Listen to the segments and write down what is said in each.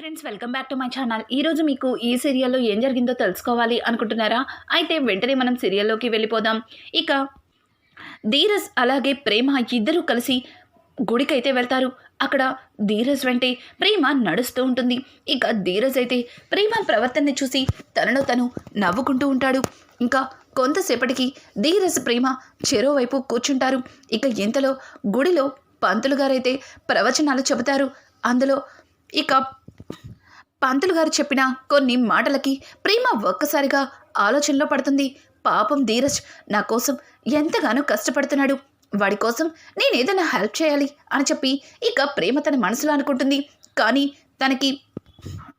Friends welcome back to my channel ఈరోజు మీకు ఈ సీరియల్లో ఏం జరిగిందో తెలుసుకోవాలి అనుకుంటున్నారా? అయితే వెంటనే మనం సీరియల్లోకి వెళ్ళిపోదాం. ఇక ధీరజ్ అలాగే ప్రేమ ఇద్దరూ కలిసి గుడికైతే వెళ్తారు. అక్కడ ధీరజ్ వెంటే ప్రేమ నడుస్తూ ఉంటుంది. ఇక ధీరజ్ అయితే ప్రేమ ప్రవర్తనని చూసి తనలో తను నవ్వుకుంటూ ఉంటాడు. ఇంకా కొంతసేపటికి ధీరజ్ ప్రేమ చెరోవైపు కూర్చుంటారు. ఇక ఇంతలో గుడిలో పంతులు గారైతే ప్రవచనాలు చెబుతారు. అందులో ఇక పంతులు గారు చెప్పిన కొన్ని మాటలకి ప్రేమ ఒక్కసారిగా ఆలోచనలో పడుతుంది. పాపం ధీరజ్ నా కోసం ఎంతగానో కష్టపడుతున్నాడు. వాడి కోసం నేను ఏదైనా హెల్ప్ చేయాలి అని చెప్పి ఇక ప్రేమ తన మనసులో అనుకుంటుంది. కానీ తనకి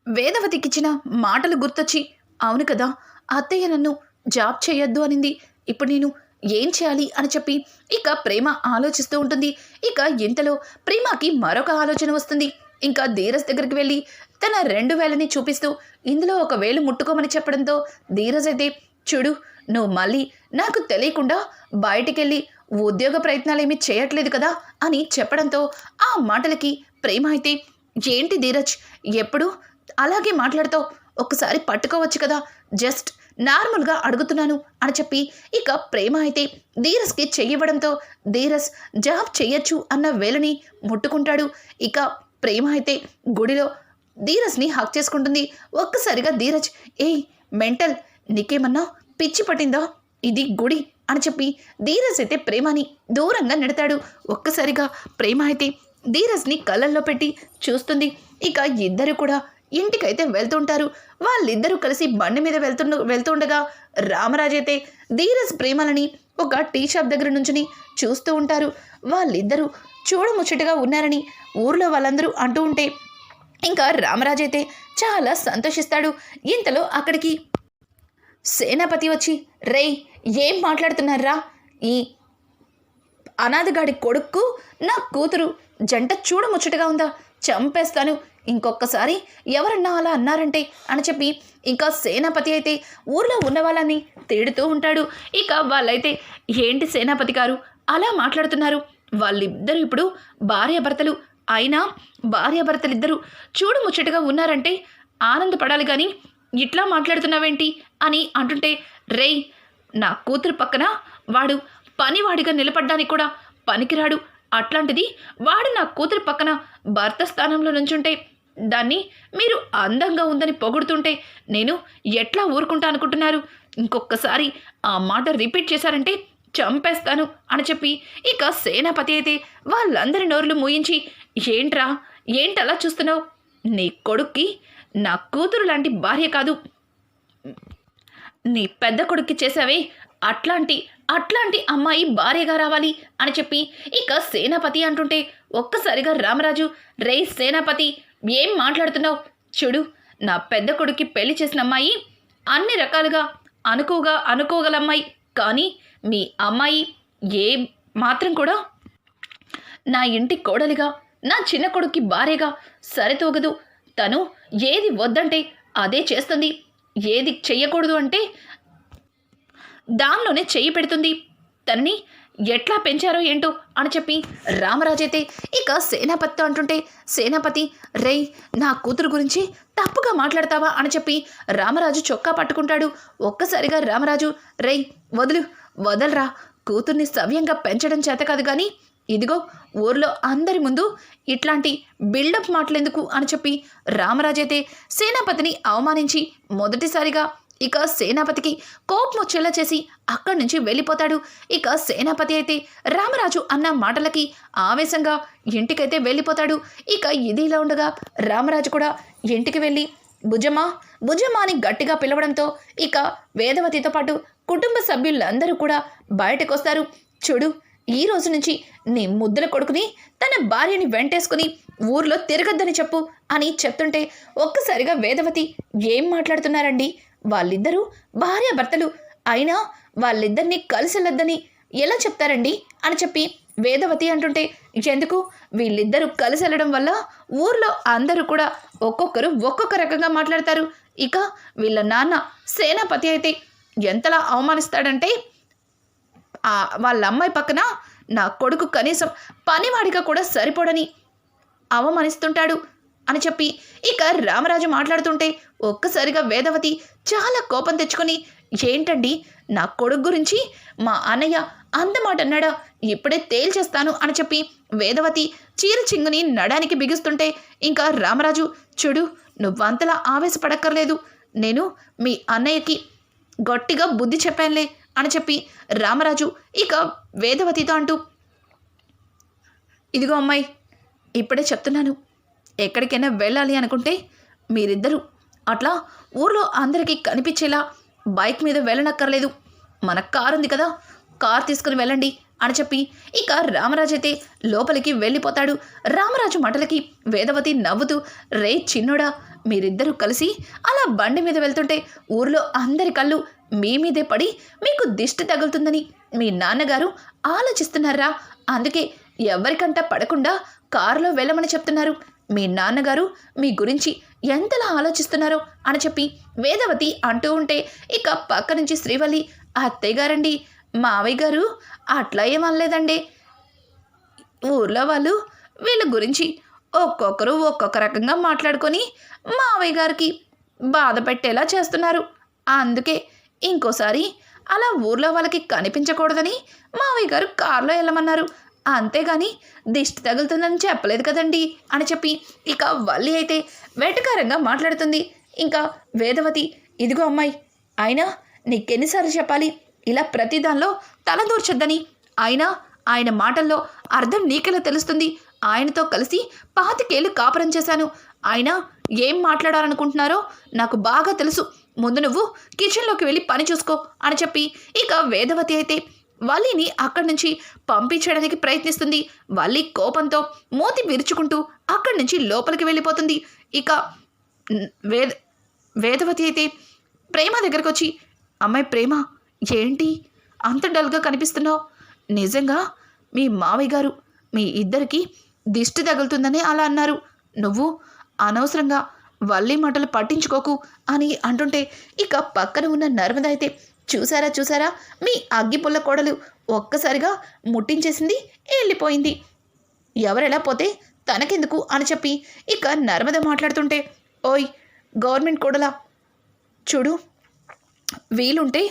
వేదవతికిచ్చిన మాటలు గుర్తొచ్చి అవును కదా అత్తయ్య నన్ను జాబ్ చేయొద్దు అనింది. ఇప్పుడు నేను ఏం చేయాలి అని చెప్పి ఇక ప్రేమ ఆలోచిస్తూ ఉంటుంది. ఇక ఇంతలో ప్రేమకి మరొక ఆలోచన వస్తుంది. ఇంకా ధీరజ్ దగ్గరికి వెళ్ళి తన రెండు వేలని చూపిస్తూ ఇందులో ఒక వేలు ముట్టుకోమని చెప్పడంతో ధీరజ్ అయితే చూడు నువ్వు మళ్ళీ నాకు తెలియకుండా బయటికెళ్ళి ఉద్యోగ ప్రయత్నాలు ఏమీ చేయట్లేదు కదా అని చెప్పడంతో ఆ మాటలకి ప్రేమ అయితే ఏంటి ధీరజ్ ఎప్పుడు అలాగే మాట్లాడుతావు? ఒక్కసారి పట్టుకోవచ్చు కదా జస్ట్ నార్మల్గా అడుగుతున్నాను అని చెప్పి ఇక ప్రేమ అయితే ధీరజ్కి చెయ్యివ్వడంతో ధీరజ్ జాబ్ చెయ్యొచ్చు అన్న వేలని ముట్టుకుంటాడు. ఇక ప్రేమ అయితే గుడిలో ధీరజ్ని హక్ చేసుకుంటుంది. ఒక్కసారిగా ధీరజ్ ఏయ్ మెంటల్ నీకేమన్నా పిచ్చి పట్టిందా? ఇది గుడి అని చెప్పి ధీరజ్ అయితే ప్రేమని దూరంగా నెడతాడు. ఒక్కసారిగా ప్రేమ అయితే ధీరజ్ని కళ్ళల్లో పెట్టి చూస్తుంది. ఇక ఇద్దరు కూడా ఇంటికైతే వెళ్తుంటారు. వాళ్ళిద్దరూ కలిసి బండి మీద వెళ్తుండ వెళ్తుండగా రామరాజు అయితే ధీరజ్ ప్రేమలని ఒక టీ షాప్ దగ్గర నుంచుని చూస్తూ ఉంటారు. వాళ్ళిద్దరూ చూడముచ్చటగా ఉన్నారని ఊర్లో వాళ్ళందరూ అంటూ ఉంటే ఇంకా రామరాజు అయితే చాలా సంతోషిస్తాడు. ఇంతలో అక్కడికి సేనాపతి వచ్చి రేయ్ ఏం మాట్లాడుతున్నారా? ఈ అనాథగాడి కొడుక్కు నా కూతురు జంట చూడముచ్చటగా ఉందా? చంపేస్తాను. ఇంకొకసారి ఎవరన్నా అలా అన్నారంటే అని చెప్పి ఇంకా సేనాపతి అయితే ఊర్లో ఉన్న వాళ్ళని తేడుతూ ఉంటాడు. ఇక వాళ్ళైతే ఏంటి సేనాపతి గారు అలా మాట్లాడుతున్నారు? వాళ్ళిద్దరూ ఇప్పుడు భార్యాభర్తలు అయినా భార్యాభర్తలిద్దరూ చూడు ముచ్చటగా ఉన్నారంటే ఆనందపడాలి కానీ ఇట్లా మాట్లాడుతున్నావేంటి? అని అంటుంటే రేయ్ నా కూతురు పక్కన వాడు పనివాడిగా నిలబడ్డానికి కూడా పనికిరాడు. అట్లాంటిది వాడు నా కూతురు పక్కన భర్త స్థానంలో నుంచుంటే దాన్ని మీరు అందంగా ఉందని పొగుడుతుంటే నేను ఎట్లా ఊరుకుంటా అనుకుంటున్నారు? ఇంకొకసారి ఆ మాట రిపీట్ చేశారంటే చంపేస్తాను అని చెప్పి ఇక సేనాపతి అయితే వాళ్ళందరి నోరులు మూయించి ఏంట్రా? ఏంటలా చూస్తున్నావు? నీ కొడుక్కి నా కూతురు లాంటి భార్య కాదు. నీ పెద్ద కొడుక్కి చేసావే అట్లాంటి అట్లాంటి అమ్మాయి భార్యగా రావాలి అని చెప్పి ఇక సేనాపతి అంటుంటే ఒక్కసారిగా రామరాజు రే సేనాపతి ఏం మాట్లాడుతున్నావు? చూడు నా పెద్ద కొడుక్కి పెళ్ళి చేసిన అమ్మాయి అన్ని రకాలుగా అనుకోగా అనుకోగల అమ్మాయి కానీ మీ అమ్మాయి ఏ మాత్రం కూడా నా ఇంటి కోడలిగా నా చిన్న కొడుక్కి భార్యగా సరితూగదు. తను ఏది వద్దంటే అదే చేస్తుంది. ఏది చెయ్యకూడదు అంటే దానిలోనే చెయ్యి పెడుతుంది. తనని ఎట్లా పెంచారో ఏంటో అని చెప్పి రామరాజైతే ఇక సేనాపతితో అంటుంటే సేనాపతి రేయ్ నా కూతురు గురించి తప్పుగా మాట్లాడతావా? అని చెప్పి రామరాజు చొక్కా పట్టుకుంటాడు. ఒక్కసారిగా రామరాజు రేయ్ వదులు వదలరా. కూతుర్ని సవ్యంగా పెంచడం చేత కాదు కానీ ఇదిగో ఊర్లో అందరి ముందు ఇట్లాంటి బిల్డప్ మాటలెందుకు? అని చెప్పి రామరాజైతే సేనాపతిని అవమానించి మొదటిసారిగా ఇక సేనాపతికి కోపం వచ్చేలా చేసి అక్కడి నుంచి వెళ్ళిపోతాడు. ఇక సేనాపతి అయితే రామరాజు అన్న మాటలకి ఆవేశంగా ఇంటికైతే వెళ్ళిపోతాడు. ఇక ఇది ఇలా ఉండగా రామరాజు కూడా ఇంటికి వెళ్ళి భుజమా భుజమా అని గట్టిగా పిలవడంతో ఇక వేదవతితో పాటు కుటుంబ సభ్యులందరూ కూడా బయటకు వస్తారు చూడు ఈ రోజు నుంచి నీ ముద్దుల కొడుకుని తన భార్యని వెంటేసుకుని ఊర్లో తిరగద్దని చెప్పు అని చెప్తుంటే ఒక్కసారిగా వేదవతి ఏం మాట్లాడుతున్నారండి? వాళ్ళిద్దరూ భార్యాభర్తలు. అయినా వాళ్ళిద్దరినీ కలిసి వెళ్ళొద్దని ఎలా చెప్తారండి? అని చెప్పి వేదవతి అంటుంటే ఎందుకు వీళ్ళిద్దరూ కలిసి వెళ్ళడం వల్ల ఊర్లో అందరూ కూడా ఒక్కొక్కరు ఒక్కొక్క రకంగా మాట్లాడతారు. ఇక వీళ్ళ నాన్న సేనాపతి అయితే ఎంతలా అవమానిస్తాడంటే వాళ్ళ అమ్మాయి పక్కన నా కొడుకు కనీసం పనివాడిగా కూడా సరిపోడని అవమానిస్తుంటాడు. అని చెప్పి ఇక రామరాజు మాట్లాడుతుంటే ఒక్కసారిగా వేదవతి చాలా కోపం తెచ్చుకొని ఏంటండి నా కొడుకు గురించి? మా అన్నయ్య అందమాట అన్నాడా? ఇప్పుడే తేల్చేస్తాను అని చెప్పి వేదవతి చీర చింగుని నడానికి బిగిస్తుంటే ఇంకా రామరాజు చూడు నువ్వంతలా ఆవేశపడక్కర్లేదు. నేను మీ అన్నయ్యకి గట్టిగా బుద్ధి చెప్పానులే అని చెప్పి రామరాజు ఇక వేదవతితో అంటూ ఇదిగో అమ్మాయి ఇప్పుడే చెప్తున్నాను. ఎక్కడికైనా వెళ్ళాలి అనుకుంటే మీరిద్దరూ అట్లా ఊర్లో అందరికీ కనిపించేలా బైక్ మీద వెళ్ళనక్కర్లేదు. మన కారు ఉంది కదా కార్ తీసుకుని వెళ్ళండి అని చెప్పి ఇక రామరాజు అయితే లోపలికి వెళ్ళిపోతాడు. రామరాజు మాటలకి వేదవతి నవ్వుతూ రే చిన్నోడా మీరిద్దరూ కలిసి అలా బండి మీద వెళ్తుంటే ఊర్లో అందరి కళ్ళు మీ మీదే పడి మీకు దిష్టి తగులుతుందని మీ నాన్నగారు ఆలోచిస్తున్నారా? అందుకే ఎవరికంట పడకుండా కారులో వెళ్ళమని చెప్తున్నారు. మీ నాన్నగారు మీ గురించి ఎంతలా ఆలోచిస్తున్నారో అని చెప్పి వేదవతి అంటూ ఉంటే ఇక పక్క నుంచి శ్రీవల్లి అత్తయ్య గారండి మావయ్య గారు అట్లా ఏమనలేదండి ఊర్లో వాళ్ళు వీళ్ళ గురించి ఒక్కొక్కరు ఒక్కొక్క రకంగా మాట్లాడుకొని మావయ్య గారికి బాధ పెట్టేలా చేస్తున్నారు. అందుకే ఇంకోసారి అలా ఊర్లో వాళ్ళకి కనిపించకూడదని మావయ్య గారు కారులో వెళ్ళమన్నారు. అంతేగాని దిష్టి తగులుతుందని చెప్పలేదు కదండి అని చెప్పి ఇక వల్లి అయితే వెటకారంగా మాట్లాడుతుంది. ఇంకా వేదవతి ఇదిగో అమ్మాయి అయినా నీకెన్నిసార్లు చెప్పాలి? ఇలా ప్రతి దానిలో తలదూర్చొద్దని. అయినా ఆయన మాటల్లో అర్థం నీకెలా తెలుస్తుంది? ఆయనతో కలిసి పాతికేళ్ళు కాపురం చేశాను. ఆయన ఏం మాట్లాడాలనుకుంటున్నారో నాకు బాగా తెలుసు. ముందు నువ్వు కిచెన్లోకి వెళ్ళి పని చూసుకో అని చెప్పి ఇక వేదవతి అయితే వల్లిని అక్కడి నుంచి పంపించడానికి ప్రయత్నిస్తుంది. వల్లి కోపంతో మూతి విరుచుకుంటూ అక్కడి నుంచి లోపలికి వెళ్ళిపోతుంది. ఇక వేద వేదవతి అయితే ప్రేమ దగ్గరకు వచ్చి అమ్మాయి ప్రేమ ఏంటి? అంత డల్గా కనిపిస్తున్నావు. నిజంగా మీ మావయ్య గారు మీ ఇద్దరికి దిష్టి తగులుతుందని అలా అన్నారు. నువ్వు అనవసరంగా వల్లి మాటలు పట్టించుకోకు అని అంటుంటే ఇక పక్కన ఉన్న నర్మద అయితే చూసారా చూసారా? మీ అగ్గిపుల్ల కోడలు ఒక్కసారిగా ముట్టించేసింది వెళ్ళిపోయింది. ఎవరెలా పోతే తనకెందుకు అని చెప్పి ఇక నర్మద మాట్లాడుతుంటే ఓయ్ గవర్నమెంట్ కోడలా చూడు వీలుంటే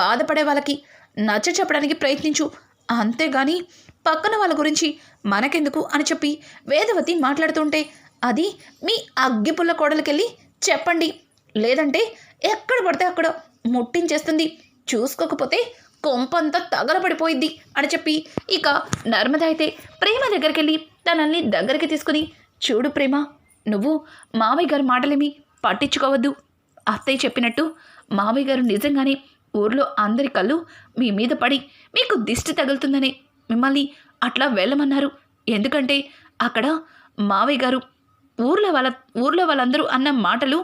బాధపడే వాళ్ళకి నచ్చ చెప్పడానికి ప్రయత్నించు. అంతేగాని పక్కన వాళ్ళ గురించి మనకెందుకు అని చెప్పి వేదవతి మాట్లాడుతుంటే అది మీ అగ్గిపుల్ల కోడలకెళ్ళి చెప్పండి. లేదంటే ఎక్కడ పడితే అక్కడ ముట్టించేస్తుంది. చూసుకోకపోతే కొంపంతా తగలబడిపోయిద్ది అని చెప్పి ఇక నర్మద అయితే ప్రేమ దగ్గరికి వెళ్ళి తనల్ని దగ్గరికి తీసుకుని చూడు ప్రేమ నువ్వు మావయ్య గారి మాటలేమి పట్టించుకోవద్దు. అత్తయ్య చెప్పినట్టు మావయ్య గారు నిజంగానే ఊర్లో అందరి కళ్ళు మీ మీద పడి మీకు దిష్టి తగులుతుందని మిమ్మల్ని అట్లా వెళ్ళమన్నారు. ఎందుకంటే అక్కడ మావయ్య గారు ఊర్లో వాళ్ళ ఊర్లో వాళ్ళందరూ అన్న మాటలు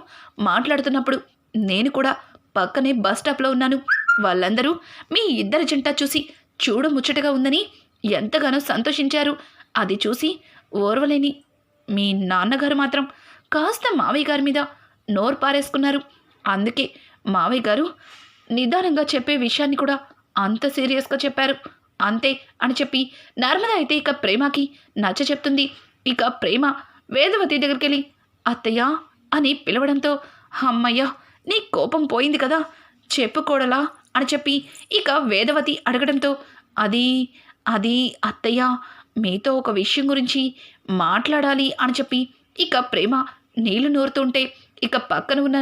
మాట్లాడుతున్నప్పుడు నేను కూడా పక్కనే బస్ స్టాప్లో ఉన్నాను. వాళ్ళందరూ మీ ఇద్దరి జంట చూసి చూడు ముచ్చటగా ఉందని ఎంతగానో సంతోషించారు. అది చూసి ఓర్వలేని మీ నాన్నగారు మాత్రం కాస్త మావయ్య గారి మీద నోరు పారేసుకున్నారు. అందుకే మావయ్య గారు నిదానంగా చెప్పే విషయాన్ని కూడా అంత సీరియస్గా చెప్పారు. అంతే అని చెప్పి నర్మద అయితే ఇక ప్రేమకి నచ్చ చెప్తుంది. ఇక ప్రేమ వేదవతి దగ్గరికి వెళ్ళి అత్తయ్య అని పిలవడంతో అమ్మయ్య నీ కోపం పోయింది కదా చెప్పుకోడలా అని చెప్పి ఇక వేదవతి అడగడంతో అది అది అత్తయ్య మీతో ఒక విషయం గురించి మాట్లాడాలి అని చెప్పి ఇక ప్రేమ నీళ్ళు నూరుతుంటే ఇక పక్కన ఉన్న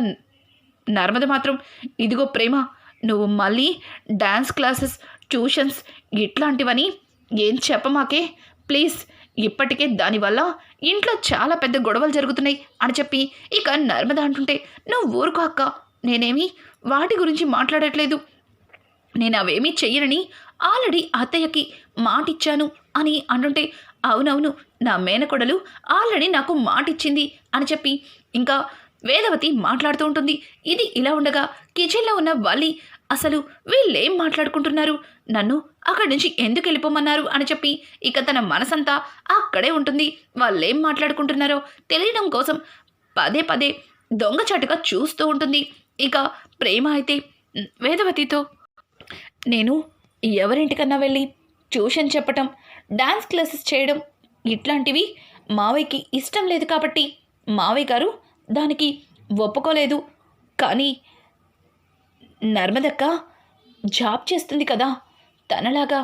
నర్మద మాత్రం ఇదిగో ప్రేమ నువ్వు మళ్ళీ డ్యాన్స్ క్లాసెస్ ట్యూషన్స్ ఇట్లాంటివని ఏం చెప్పమాకే? ప్లీజ్ ఇప్పటికే దానివల్ల ఇంట్లో చాలా పెద్ద గొడవలు జరుగుతున్నాయి అని చెప్పి ఇక నర్మద అంటుంటే నువ్వు ఊరుకో అక్క నేనేమి వాటి గురించి మాట్లాడట్లేదు. నేను అవేమీ చెయ్యనని ఆల్రెడీ అత్తయ్యకి మాటిచ్చాను అని అంటుంటే అవునవును నా మేనకొడలు ఆల్రెడీ నాకు మాటిచ్చింది అని చెప్పి ఇంకా వేదవతి మాట్లాడుతూ ఉంటుంది. ఇది ఇలా ఉండగా కిచెన్లో ఉన్న వల్లి అసలు వీళ్ళేం మాట్లాడుకుంటున్నారు? నన్ను అక్కడి నుంచి ఎందుకు వెళ్ళిపోమన్నారు అని చెప్పి ఇక తన మనసంతా అక్కడే ఉంటుంది. వాళ్ళేం మాట్లాడుకుంటున్నారో తెలియడం కోసం పదే పదే దొంగచాటుగా చూస్తూ ఉంటుంది. ఇక ప్రేమ అయితే వేదవతితో నేను ఎవరింటికన్నా వెళ్ళి ట్యూషన్ చెప్పటం డాన్స్ క్లాసెస్ చేయడం ఇట్లాంటివి మావయ్యకి ఇష్టం లేదు కాబట్టి మావయ్య గారు దానికి ఒప్పుకోలేదు. కానీ నర్మదక్క జాబ్ చేస్తుంది కదా తనలాగా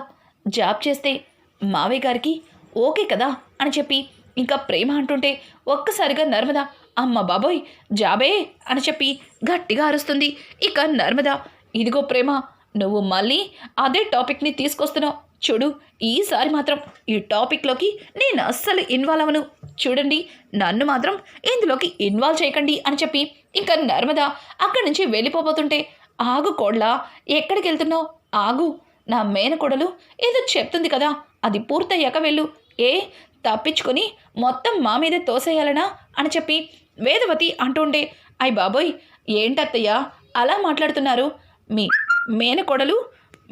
జాబ్ చేస్తే మావయ్య గారికి ఓకే కదా అని చెప్పి ఇంకా ప్రేమ అంటుంటే ఒక్కసారిగా నర్మద అమ్మ బాబోయ్ జాబే అని చెప్పి గట్టిగా అరుస్తుంది. ఇక నర్మద ఇదిగో ప్రేమ నువ్వు మళ్ళీ అదే టాపిక్ని తీసుకొస్తున్నావు. చూడు ఈసారి మాత్రం ఈ టాపిక్లోకి నేను అస్సలు ఇన్వాల్వ్ అవను చూడండి నన్ను మాత్రం ఇందులోకి ఇన్వాల్వ్ చేయకండి అని చెప్పి ఇంకా నర్మద అక్కడి నుంచి వెళ్ళిపోబోతుంటే ఆగు కోడ్లా ఎక్కడికి వెళ్తున్నావు ఆగు నా మేనకోడలు ఏదో చెప్తుంది కదా అది పూర్తయ్యాక వెళ్ళు. ఏ? తప్పించుకొని మొత్తం మా మీదే తోసేయాలనా? అని చెప్పి వేదవతి అంటుండే. అయ్ బాబోయ్ ఏంటత్తయ్య? అలా మాట్లాడుతున్నారు. మీ మేనకోడలు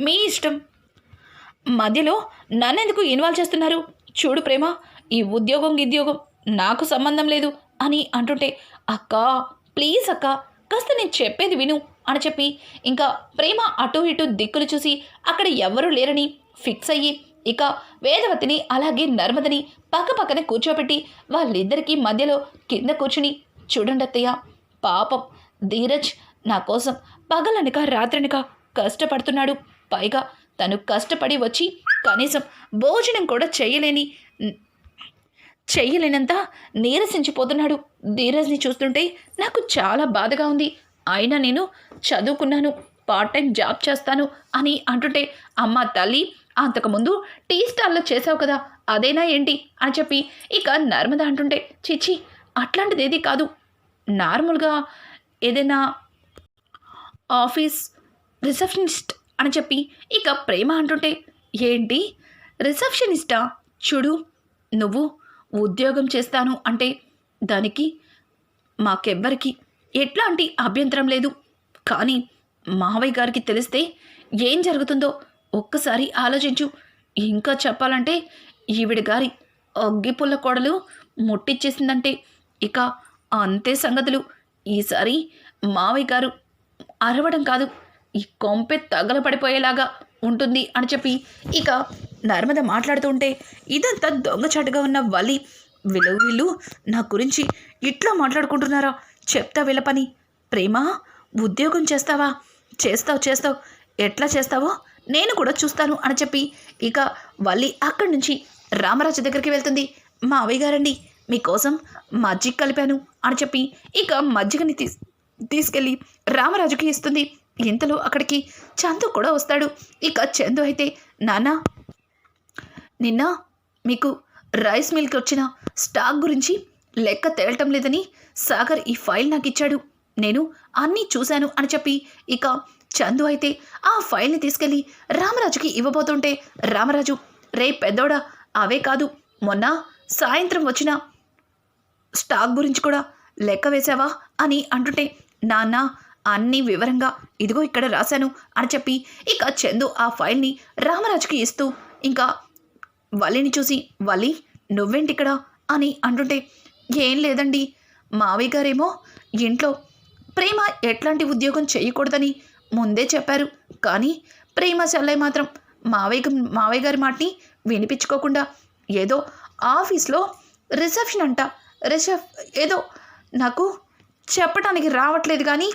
మీ ఇష్టం. మధ్యలో నన్నెందుకు ఇన్వాల్వ్ చేస్తున్నారు? చూడు ప్రేమ ఈ ఉద్యోగం గిద్యోగం నాకు సంబంధం లేదు అని అంటుంటే అక్క ప్లీజ్ అక్క కాస్త నేను చెప్పేది విను అని చెప్పి ఇంకా ప్రేమ అటు ఇటు దిక్కులు చూసి అక్కడ ఎవ్వరూ లేరని ఫిక్స్ అయ్యి ఇక వేదవతిని అలాగే నర్మదని పక్క పక్కనే కూర్చోబెట్టి వాళ్ళిద్దరికీ మధ్యలో కింద కూర్చుని చూడండి అత్తయ్య పాపం ధీరజ్ నా కోసం పగలనక రాత్రనక కష్టపడుతున్నాడు. పైగా తను కష్టపడి వచ్చి కనీసం భోజనం కూడా చేయలేని చెయ్యలేనంత నీరసించిపోతున్నాడు. ధీరజ్ని చూస్తుంటే నాకు చాలా బాధగా ఉంది. అయినా నేను చదువుకున్నాను పార్ట్ టైం జాబ్ చేస్తాను అని అంటుంటే అమ్మ తల్లి అంతకుముందు టీ స్టాల్లో చేసావు కదా అదేనా ఏంటి అని చెప్పి ఇక నర్మద అంటుంటే చిచ్చి అట్లాంటిది ఏది కాదు. నార్మల్గా ఏదైనా ఆఫీస్ రిసెప్షనిస్ట్ అని చెప్పి ఇక ప్రేమ అంటుంటే ఏంటి? రిసెప్షనిస్టా? చూడు నువ్వు ఉద్యోగం చేస్తాను అంటే దానికి మాకెవ్వరికి ఎట్లాంటి అభ్యంతరం లేదు. కానీ మావయ్య గారికి తెలిస్తే ఏం జరుగుతుందో ఒక్కసారి ఆలోచించు. ఇంకా చెప్పాలంటే ఈవిడ గారి అగ్గిపుల్ల కోడలు ముట్టిచ్చేసిందంటే ఇక అంతే సంగతులు. ఈసారి మావయ్య గారు అరవడం కాదు ఈ కొంపె తగలపడిపోయేలాగా ఉంటుంది అని చెప్పి ఇక నర్మద మాట్లాడుతూ ఉంటే ఇదంతా దొంగచాటుగా ఉన్న వలి. వీళ్ళు వీళ్ళు నా గురించి ఇట్లా మాట్లాడుకుంటున్నారా? చెప్తా వీళ్ళ పని. ప్రేమ ఉద్యోగం చేస్తావా? చేస్తావు చేస్తావు. ఎట్లా చేస్తావో నేను కూడా చూస్తాను అని చెప్పి ఇక వల్లి అక్కడి నుంచి రామరాజు దగ్గరికి వెళ్తుంది. మా అవ్వయ్య గారండి మీకోసం మజ్జిగ కలిపాను అని చెప్పి ఇక మజ్జిగని తీస్ తీసుకెళ్ళి రామరాజుకి ఇస్తుంది. ఇంతలో అక్కడికి చందు కూడా వస్తాడు. ఇక చందు అయితే నాన్న నిన్న మీకు రైస్ మిల్క్ వచ్చిన స్టాక్ గురించి లెక్క తేలటం లేదని సాగర్ ఈ ఫైల్ నాకు ఇచ్చాడు. నేను అన్నీ చూశాను అని చెప్పి ఇక చందు అయితే ఆ ఫైల్ని తీసుకెళ్ళి రామరాజుకి ఇవ్వబోతుంటే రామరాజు రే పెద్దోడా అవే కాదు. మొన్న సాయంత్రం వచ్చిన స్టాక్ గురించి కూడా లెక్క వేశావా? అని అంటుంటే నాన్న అన్నీ వివరంగా ఇదిగో ఇక్కడ రాశాను అని చెప్పి ఇక చందు ఆ ఫైల్ని రామరాజుకి ఇస్తూ ఇంకా వలిని చూసి వలి నువ్వేంటి ఇక్కడ అని అంటుంటే ఏం లేదండి. మావయ్య గారేమో ఇంట్లో ప్రేమ ఎట్లాంటి ఉద్యోగం చేయకూడదని ముందే చెప్పారు. కానీ ప్రేమ సెల్లై మాత్రం మావయ్య మావయ్య గారి మాటని వినిపించుకోకుండా ఏదో ఆఫీస్లో రిసెప్షన్ అంట. రిసెప్ ఏదో నాకు చెప్పటానికి రావట్లేదు కానీ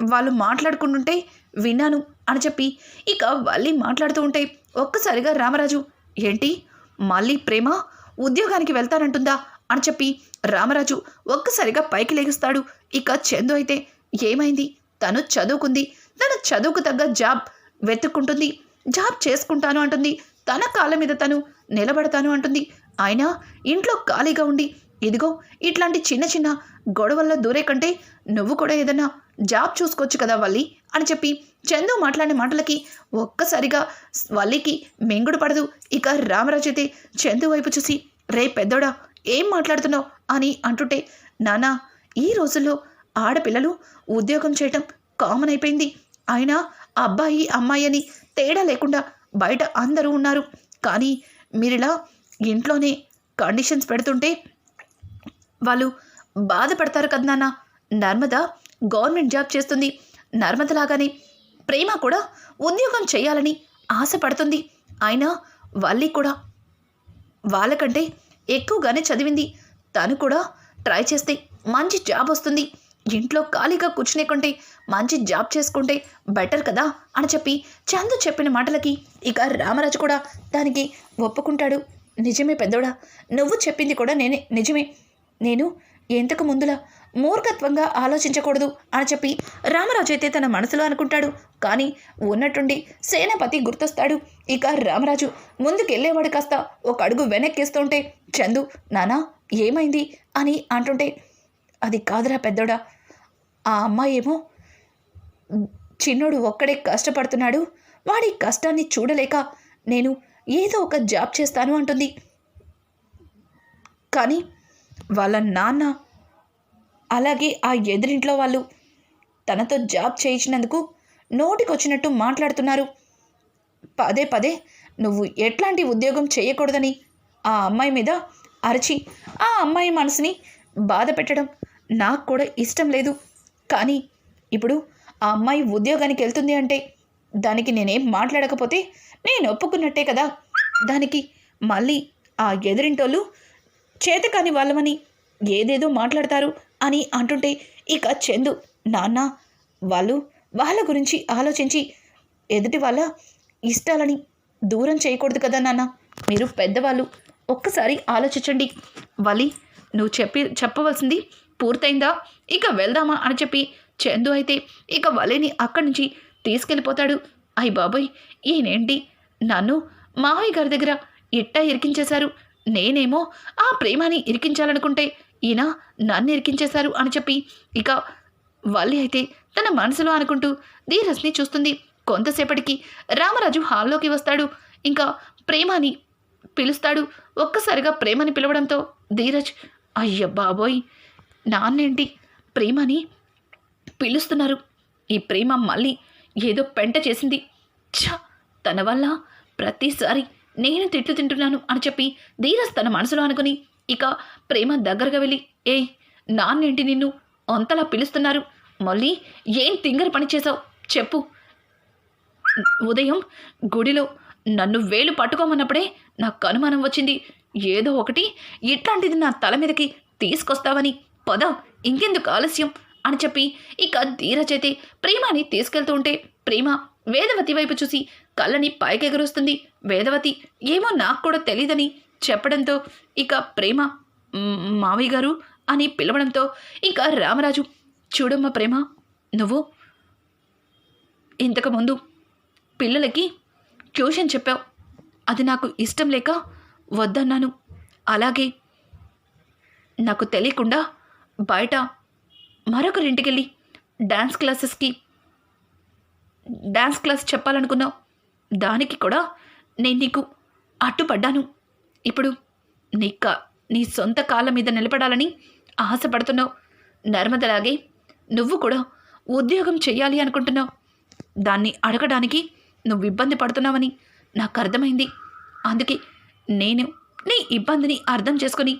వాళ్ళు మాట్లాడుకుంటుంటే విన్నాను అని చెప్పి ఇక వల్లి మాట్లాడుతూ ఉంటే ఒక్కసారిగా రామరాజు ఏంటి? మళ్ళీ ప్రేమ? ఉద్యోగానికి వెళ్తానంటుందా? అని చెప్పి రామరాజు ఒక్కసారిగా పైకి లెగుస్తాడు. ఇక చందు అయితే ఏమైంది? తను చదువుకుంది. తన చదువుకు తగ్గ జాబ్ వెతుక్కుంటుంది. జాబ్ చేసుకుంటాను అంటుంది. తన కాళ్ళ మీద తను నిలబడతాను అంటుంది. అయినా ఇంట్లో ఖాళీగా ఉండి ఇదిగో ఇట్లాంటి చిన్న చిన్న గొడవల్లో దూరే కంటే నువ్వు కూడా ఏదన్నా జాబ్ చూసుకోవచ్చు కదా వల్లి అని చెప్పి చందు మాట్లాడిన మాటలకి ఒక్కసారిగా వల్లికి మెంగుడు పడదు. ఇక రామరాజు అయితే చందు వైపు చూసి రే పెద్దోడా ఏం మాట్లాడుతున్నావు? అని అంటుంటే నానా ఈ రోజుల్లో ఆడపిల్లలు ఉద్యోగం చేయటం కామన్ అయిపోయింది. అయినా అబ్బాయి అమ్మాయి అని తేడా లేకుండా బయట అందరూ ఉన్నారు. కానీ మీరిలా ఇంట్లోనే కండిషన్స్ పెడుతుంటే వాళ్ళు బాధపడతారు కదా నాన్న. నర్మదా గవర్నమెంట్ జాబ్ చేస్తుంది. నర్మదలాగానే ప్రేమ కూడా ఉద్యోగం చేయాలని ఆశపడుతుంది అయినా వల్లి కూడా వాళ్ళకంటే ఎక్కువగానే చదివింది. తను కూడా ట్రై చేస్తే మంచి జాబ్ వస్తుంది. ఇంట్లో ఖాళీగా కూర్చునేకుంటే మంచి జాబ్ చేసుకుంటే బెటర్ కదా అని చెప్పి చందు చెప్పిన మాటలకి ఇక రామరాజు కూడా దానికి ఒప్పుకుంటాడు. నిజమే పెద్దోడా నువ్వు చెప్పింది కూడా నేనే నిజమే. నేను ఎంతకు ముందులా మూర్ఖత్వంగా ఆలోచించకూడదు అని చెప్పి రామరాజు అయితే తన మనసులో అనుకుంటాడు. కానీ ఉన్నట్టుండి సేనాపతి గుర్తొస్తాడు. ఇక రామరాజు ముందుకెళ్ళేవాడు కాస్త ఒక అడుగు వెనక్కిస్తుంటే చందు నానా ఏమైంది? అని అంటుంటే అది కాదురా పెద్దోడా ఆ అమ్మాయి ఏమో చిన్నోడు ఒక్కడే కష్టపడుతున్నాడు. వాడి కష్టాన్ని చూడలేక నేను ఏదో ఒక జాబ్ చేస్తాను అంటుంది. కానీ వాళ్ళ నాన్న అలాగే ఆ ఎదురింట్లో వాళ్ళు తనతో జాబ్ చేయించినందుకు నోటికొచ్చినట్టు మాట్లాడుతున్నారు. పదే పదే నువ్వు ఎట్లాంటి ఉద్యోగం చేయకూడదని ఆ అమ్మాయి మీద అరిచి ఆ అమ్మాయి మనసుని బాధ పెట్టడం నాకు కూడా ఇష్టం లేదు. కానీ ఇప్పుడు ఆ అమ్మాయి ఉద్యోగానికి వెళ్తుంది అంటే దానికి నేనేం మాట్లాడకపోతే నేను ఒప్పుకున్నట్టే కదా. దానికి మళ్ళీ ఆ ఎదురింటోళ్ళు చేతకాని వాళ్ళమని ఏదేదో మాట్లాడతారు. అని అంటుంటే ఇక చందు నాన్న వాళ్ళు వాళ్ళ గురించి ఆలోచించి ఎదుటి వాళ్ళ ఇష్టాలని దూరం చేయకూడదు కదా నాన్న. మీరు పెద్దవాళ్ళు ఒక్కసారి ఆలోచించండి. వలి నువ్వు చెప్పి చెప్పవలసింది పూర్తయిందా? ఇక వెళ్దామా అని చెప్పి చందు అయితే ఇక వలిని అక్కడి నుంచి తీసుకెళ్ళిపోతాడు. అయ్య బాబోయ్ ఈయనేంటి? నన్ను మావయ్య గారి దగ్గర ఇట్టా ఇరికించేశారు. నేనేమో ఆ ప్రేమని ఇరికించాలనుకుంటే ఈయన నన్ను ఇరికించేశారు అని చెప్పి ఇక వల్లి అయితే తన మనసులో అనుకుంటూ ధీరస్ని చూస్తుంది. కొంతసేపటికి రామరాజు హాల్లోకి వస్తాడు. ఇంకా ప్రేమని పిలుస్తాడు. ఒక్కసారిగా ప్రేమని పిలవడంతో ధీరజ్ అయ్య బాబోయ్ నాన్నేంటి ప్రేమని పిలుస్తున్నారు. ఈ ప్రేమ మళ్ళీ ఏదో పెంట చేసింది. ఛ! తన వల్ల ప్రతిసారి నేను తిట్లు తింటున్నాను అని చెప్పి ధీరజ్ తన మనసులో అనుకుని ఇక ప్రేమ దగ్గరగా వెళ్ళి ఏ నాన్నేంటి నిన్ను అంతలా పిలుస్తున్నారు? మళ్ళీ ఏం తింగర పని చేసావు చెప్పు. ఉదయం గుడిలో నన్ను వేలు పట్టుకోమన్నప్పుడే నాకు అనుమానం వచ్చింది. ఏదో ఒకటి ఇట్లాంటిది నా తల మీదకి తీసుకొస్తావని. పద ఇంకెందుకు ఆలస్యం? అని చెప్పి ఇక ధీరచైతే ప్రేమని తీసుకెళ్తూ ఉంటే ప్రేమ వేదవతి వైపు చూసి కళ్ళని పైకెగురుస్తుంది. వేదవతి ఏమో నాకు కూడా తెలియదని చెప్పడంతో ఇక ప్రేమ మావయ్య గారు అని పిలవడంతో ఇంకా రామరాజు చూడమ్మ ప్రేమ నువ్వు? ఇంతకుముందు పిల్లలకి ట్యూషన్ చెప్పావు. అది నాకు ఇష్టం లేక వద్దన్నాను. అలాగే నాకు తెలియకుండా బయట మరొకరింటికెళ్ళి డ్యాన్స్ క్లాసెస్కి డ్యాన్స్ క్లాస్ చెప్పాలనుకున్నావు. దానికి కూడా నేను నీకు అట్టుపడ్డాను ఇప్పుడు నీ కా నీ సొంత కాళ్ళ మీద నిలబడాలని ఆశపడుతున్నావు. నర్మదలాగే నువ్వు కూడా ఉద్యోగం చెయ్యాలి అనుకుంటున్నావు. దాన్ని అడగడానికి నువ్వు ఇబ్బంది పడుతున్నావని నాకు అర్థమైంది. అందుకే నేను నీ ఇబ్బందిని అర్థం చేసుకొని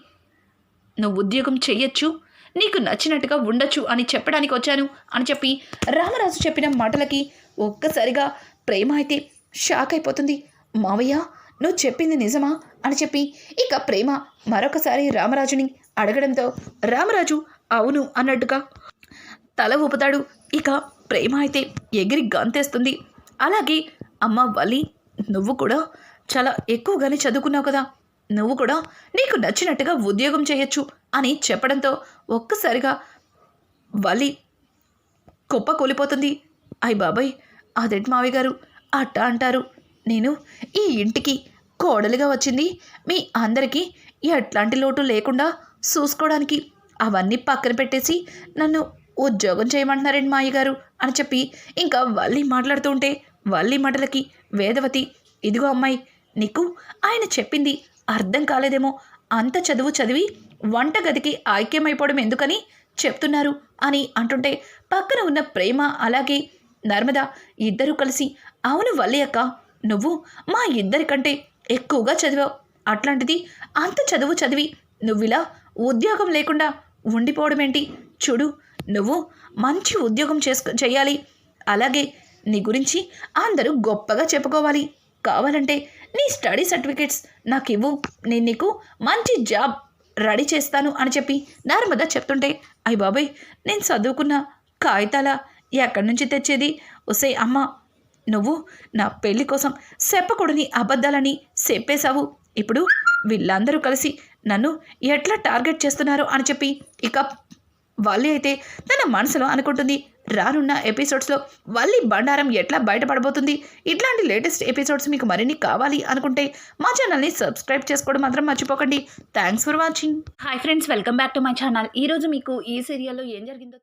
నువ్వు ఉద్యోగం చెయ్యొచ్చు నీకు నచ్చినట్టుగా ఉండొచ్చు అని చెప్పడానికి వచ్చాను అని చెప్పి రామరాజు చెప్పిన మాటలకి ఒక్కసారిగా ప్రేమ అయితే షాక్ అయిపోతుంది. మావయ్య నువ్వు చెప్పింది నిజమా? అని చెప్పి ఇక ప్రేమ మరొకసారి రామరాజుని అడగడంతో రామరాజు అవును అన్నట్టుగా తల ఊపుతాడు. ఇక ప్రేమ అయితే ఎగిరి గంతేస్తుంది. అలాగే అమ్మ వలి నువ్వు కూడా చాలా ఎక్కువగానే చదువుకున్నావు కదా. నువ్వు కూడా నీకు నచ్చినట్టుగా ఉద్యోగం చేయొచ్చు అని చెప్పడంతో ఒక్కసారిగా వలి కుప్ప కూలిపోతుంది. అయ్ బాబాయ్ అదేంటి మావి గారు? అట్ట అంటారు. నేను ఈ ఇంటికి కోడలిగా వచ్చింది. మీ అందరికీ ఎట్లాంటి లోటు లేకుండా చూసుకోవడానికి అవన్నీ పక్కన పెట్టేసి నన్ను ఉద్యోగం చేయమంటున్నారండి మాయగారు అని చెప్పి ఇంకా వల్లి మాట్లాడుతూ ఉంటే వల్లి మాటలకి వేదవతి ఇదిగో అమ్మాయి నీకు ఆయన చెప్పింది అర్థం కాలేదేమో. అంత చదువు చదివి వంటగదికి ఐక్యమైపోవడం ఎందుకని చెప్తున్నారు? అని అంటుంటే పక్కన ఉన్న ప్రేమ అలాగే నర్మద ఇద్దరూ కలిసి అవును వల్లి అక్క నువ్వు మా ఇద్దరికంటే ఎక్కువగా చదివావు. అట్లాంటిది అంత చదువు చదివి నువ్విలా ఉద్యోగం లేకుండా ఉండిపోవడం ఏంటి చూడు నువ్వు మంచి ఉద్యోగం చేసుకు చేయాలి అలాగే నీ గురించి అందరూ గొప్పగా చెప్పుకోవాలి. కావాలంటే నీ స్టడీ సర్టిఫికేట్స్ నాకు ఇవ్వు నేను నీకు మంచి జాబ్ రెడీ చేస్తాను అని చెప్పి నర్మద చెప్తుంటే అయ్య బాబాయ్ నేను చదువుకున్న కాగితాల ఎక్కడి నుంచి తెచ్చేది? ఒసే అమ్మ నువ్వు నా పెళ్ళి కోసం చెప్పకూడని అబద్ధాలని చెప్పేశావు. ఇప్పుడు వీళ్ళందరూ కలిసి నన్ను ఎట్లా టార్గెట్ చేస్తున్నారు అని చెప్పి ఇక వల్లి అయితే తన మనసులో అనుకుంటుంది. రానున్న ఎపిసోడ్స్లో వల్లి బండారం ఎట్లా బయటపడబోతుంది? ఇట్లాంటి లేటెస్ట్ ఎపిసోడ్స్ మీకు మరిన్ని కావాలి అనుకుంటే మా ఛానల్ని సబ్స్క్రైబ్ చేసుకోవడం మాత్రం మర్చిపోకండి. Thanks for watching. Hi friends welcome back to my channel. ఈరోజు మీకు ఈ సీరియల్లో ఏం జరిగిందో